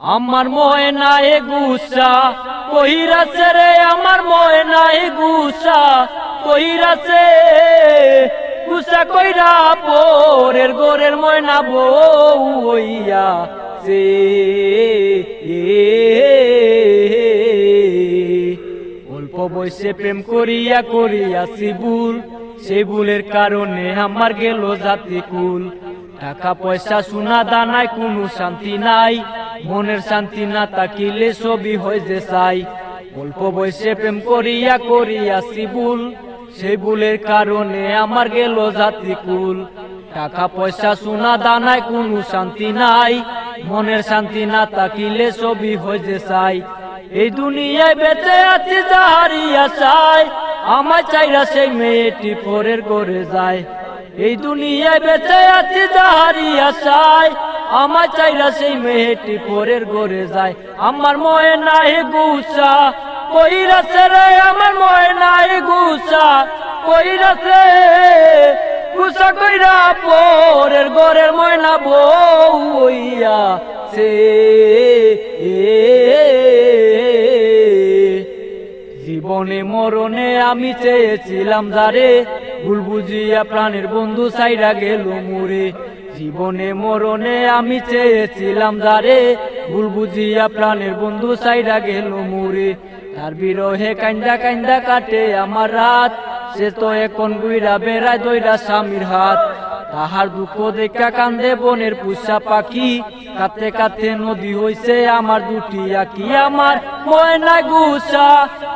আমার ময়না এ গুসা, কহিরাছে রে আমার ময়না এ গুসা, কহিরাছে, গুসা কইরা পোরের গোরের ময়না বউ হইয়া সে অল্প বয়সে প্রেম করিয়া করিয়াছি ভুল সেই ভুলের কারণে আমার গেল জাতি কুল টাকা পয়সা, সোনা, দানায় কোনো শান্তি নাই। মনের শান্তি না তাকিলে ছবি হয় যে চাই। অল্প বয়সে প্রেম করিয়া করিয়াছি ভুল। সেই ভুলের কারণে আমার গেল জাতি কুল। টাকা, পয়সা, সোনা, দানায় কোনো শান্তি নাই। মনের শান্তি না তাকিলে ছবি হয় যে চাই। এই দুনিয়ায় বেঁচে আছি যাহারি আশায়। আমার চাইরা সেই মেয়েটি পরের করে যায়। এই দুনিয়ায় বেঁচে আছি যাহারি আশায়। আমার চাইরা সেই মেয়েটি পরের গড়ে যায়। আমার ময়ে নাই গুসা, কইরাছে রে আমার ময়ে নাই গুসা, কইরাছে, গুসা কইরা পরের গড়ের ময়না বউ হইয়া সে, জীবনে মরণে আমি চেয়েছিলাম যারে, ভুল বুঝিয়া প্রাণের বন্ধু সাইরা গেল মুরে জীবনে মরণে আমি চেয়েছিলাম যারে। ভুল বুঝিয়া প্রাণের বন্ধু সাইরা গেল মুরে তার বিরহে কান্দা কান্দা কাটে আমার রাত। সে তো এখন গুইরা বেড়ায় দইরা স্বামীর হাত। তাহার দুঃখ দেখা কান্দে বনের পুষা পাখি। কাতে কাতে নদী হইছে আমার দুটি আঁকি। আমার ময়না গুসা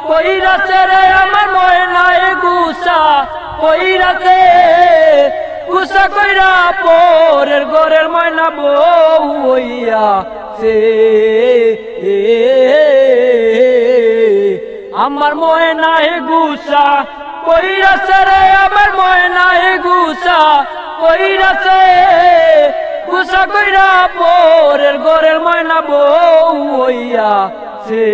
কইরাছে রে আমার ময়না গুসা কইরাছে গুসা কইরা পরের বউ হইয়া সে। আমার ময়না গুসা, কইরাছে রে আমার ময়না গুসা, কইরাছে। গুসা কইরা পরের গরের ময়না বউ হইয়া সে।